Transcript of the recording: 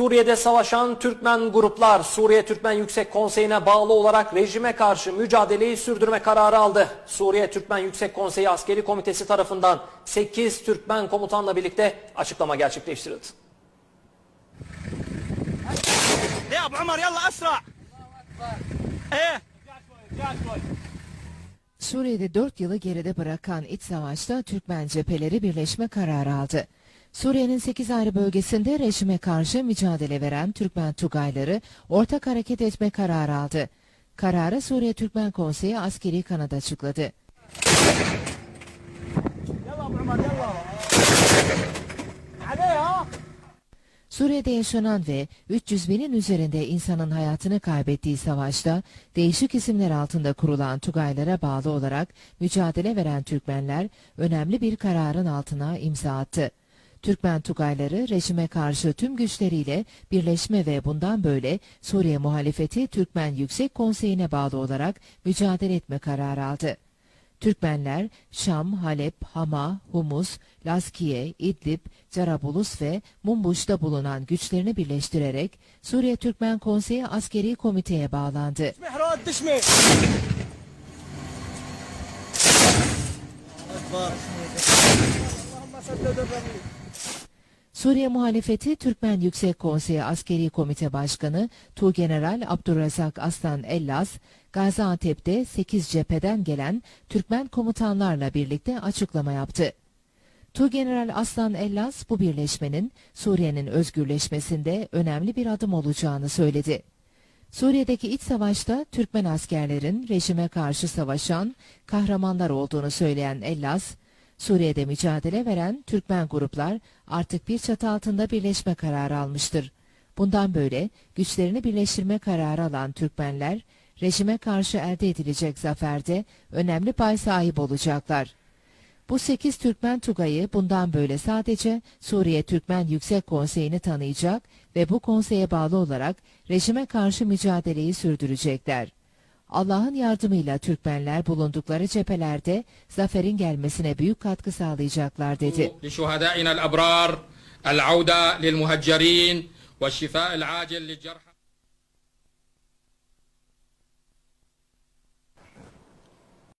Suriye'de savaşan Türkmen gruplar Suriye Türkmen Yüksek Konseyi'ne bağlı olarak rejime karşı mücadeleyi sürdürme kararı aldı. Suriye Türkmen Yüksek Konseyi Askeri Komitesi tarafından 8 Türkmen komutanla birlikte açıklama gerçekleştirildi. Ya Ömer yalla esra. Ee? Suriye'de 4 yılı geride bırakan iç savaşta Türkmen cepheleri birleşme kararı aldı. Suriye'nin 8 ayrı bölgesinde rejime karşı mücadele veren Türkmen Tugayları ortak hareket etme kararı aldı. Kararı Suriye Türkmen Konseyi askeri kanada açıkladı. Suriye'de yaşanan ve 300 binin üzerinde insanın hayatını kaybettiği savaşta değişik isimler altında kurulan Tugaylara bağlı olarak mücadele veren Türkmenler önemli bir kararın altına imza attı. Türkmen Tugayları rejime karşı tüm güçleriyle birleşme ve bundan böyle Suriye muhalefeti Türkmen Yüksek Konseyi'ne bağlı olarak mücadele etme kararı aldı. Türkmenler Şam, Halep, Hama, Humus, Laskiye, İdlib, Carabulus ve Mumbuş'ta bulunan güçlerini birleştirerek Suriye Türkmen Konseyi Askeri Komite'ye bağlandı. Düşme, düşme. Suriye muhalefeti Türkmen Yüksek Konseyi Askeri Komite Başkanı Tuğgeneral Abdurrazak Aslan Ellas, Gaziantep'te 8 cepheden gelen Türkmen komutanlarla birlikte açıklama yaptı. Tuğgeneral Aslan Ellas bu birleşmenin Suriye'nin özgürleşmesinde önemli bir adım olacağını söyledi. Suriye'deki iç savaşta Türkmen askerlerin rejime karşı savaşan kahramanlar olduğunu söyleyen Ellas, Suriye'de mücadele veren Türkmen gruplar artık bir çatı altında birleşme kararı almıştır. Bundan böyle güçlerini birleştirme kararı alan Türkmenler, rejime karşı elde edilecek zaferde önemli pay sahibi olacaklar. Bu 8 Türkmen Tugayı bundan böyle sadece Suriye Türkmen Yüksek Konseyi'ni tanıyacak ve bu konseye bağlı olarak rejime karşı mücadeleyi sürdürecekler. Allah'ın yardımıyla Türkmenler bulundukları cephelerde zaferin gelmesine büyük katkı sağlayacaklar dedi. لشهدائنا الأبرار العودة للمهجرين والشفاء العاجل للجرحى